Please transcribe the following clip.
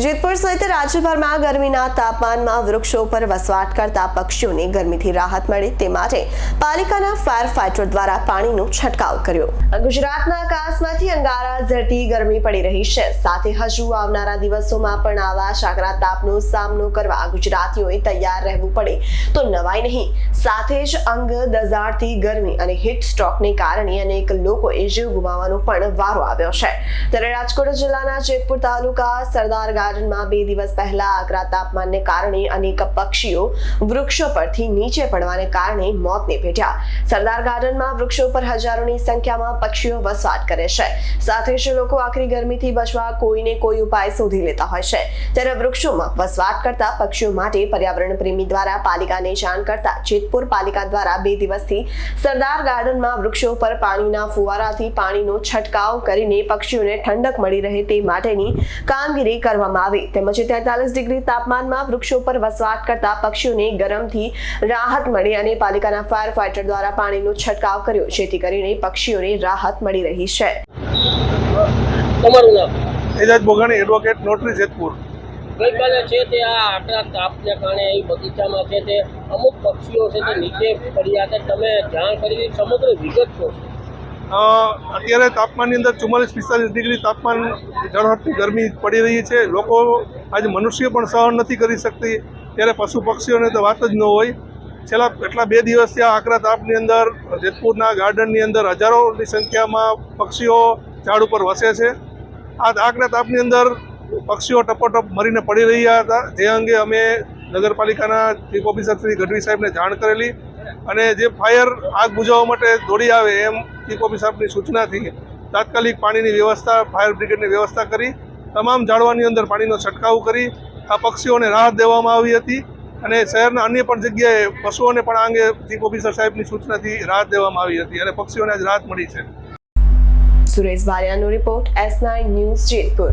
જેતપુર સહિત રાજ્યભરમાં ગરમીના તાપમાનમાં વૃક્ષો પર વસવાટ કરતા પક્ષીઓને ગરમીથી રાહત મળે તે માટે પાલિકાના ફાયર ફાઈટર દ્વારા પાણીનો છંટકાવ કર્યો. ગુજરાતના આકાશમાંથી અંગારા ઝરતી ગરમી પડી રહી છે. સાથે હજુ આવનારા દિવસોમાં પણ આવા શાકરા તાપનો સામનો કરવા ગુજરાતીઓએ તૈયાર રહેવું પડે તો નવાઈ નહીં. સાથે જ અંગ દઝાડતી ગરમી અને હીટ સ્ટ્રોકને કારણે અનેક લોકોએ જીવ ગુમાવવાનો પણ વારો આવ્યો છે. ત્યારે રાજકોટ જિલ્લાના જેતપુર તાલુકા સરદાર ગાર્ડનમાં બે દિવસ પહેલા આકરા તાપમાનને કારણે અનેક પક્ષીઓ વૃક્ષો પરથી નીચે પડવાને કારણે મોતને ભેટ્યા. સરદાર ગાર્ડનમાં વૃક્ષો પર હજારોની સંખ્યામાં પક્ષીઓ વસવાટ કરે છે. સાથે જ લોકો આખરી ગરમીથી બચવા કોઈને કોઈ ઉપાય શોધી લેતા હોય છે. ત્યારે વૃક્ષોમાં વસવાટ કરતા પક્ષીઓ માટે પર્યાવરણ પ્રેમી દ્વારા પાલિકાને જાણ કરતા જેતપુર પાલિકા દ્વારા બે દિવસથી સરદાર ગાર્ડનમાં વૃક્ષો પર પાણીના ફુવારાથી પાણીનો છંટકાવ કરીને પક્ષીઓને ઠંડક મળી રહે તે માટેની કામગીરી કરવામાં આવી. તેમજ તેતાલીસ ડિગ્રી તાપમાનમાં વૃક્ષો પર વસવાટ કરતા પક્ષીઓને ગરમથી રાહત મળી અને પાલિકાના ફાયર ફાઈટર દ્વારા પાણીનો છંટકાવ કર્યો. જેથી કરીને પક્ષીઓને રાહત મળી રહી છે. તમારું નામ? Ejaz Bogani advocate notary Jetpur. ગઈકાલે છે તે આ આકરા તાપને કારણે અહીં બગીચામાં છે તે અમુક પક્ષીઓ છે તે નીચે પડ્યા તમે જાણ કરી સમગ્ર વિગત છે? અત્યારે તાપમાનની અંદર ચુમ્માલીસ પિસ્તાલીસ ડિગ્રી તાપમાન ઝળહળતી ગરમી પડી રહી છે. લોકો આજે મનુષ્ય પણ સહન નથી કરી શકતી. ત્યારે પશુ પક્ષીઓને તો વાત જ ન હોય. છેલ્લા એટલા બે દિવસથી આ આકરા તાપની અંદર, જેતપુરના ગાર્ડનની અંદર હજારોની સંખ્યામાં પક્ષીઓ ઝાડ ઉપર વસે છે. આ આકરા તાપની અંદર પક્ષીઓ ટપોટપ મરીને પડી રહ્યા હતા. જે અંગે અમે નગરપાલિકાના ચીફ ઓફિસર શ્રી ગઢવી સાહેબને જાણ કરેલી અને જે ફાયર આગ બુઝાવવા માટે દોડી આવે એમ ચીફ ઓફિસરની સૂચનાથી તાત્કાલિક પાણીની વ્યવસ્થા, ફાયર બ્રિગેડની વ્યવસ્થા કરી, તમામ ઝાડવાની અંદર પાણીનો છંટકાવ કરી, આ પક્ષીઓને રાહત દેવામાં આવી હતી અને શહેરના અન્ય પણ જગ્યાએ પશુઓને પણ આ અંગે ચીફ ઓફિસર સાહેબની સૂચનાથી રાહત દેવામાં આવી હતી અને પક્ષીઓને આજ રાહત મળી છે. Suresh બારિયાનો report S nine news Jetpur.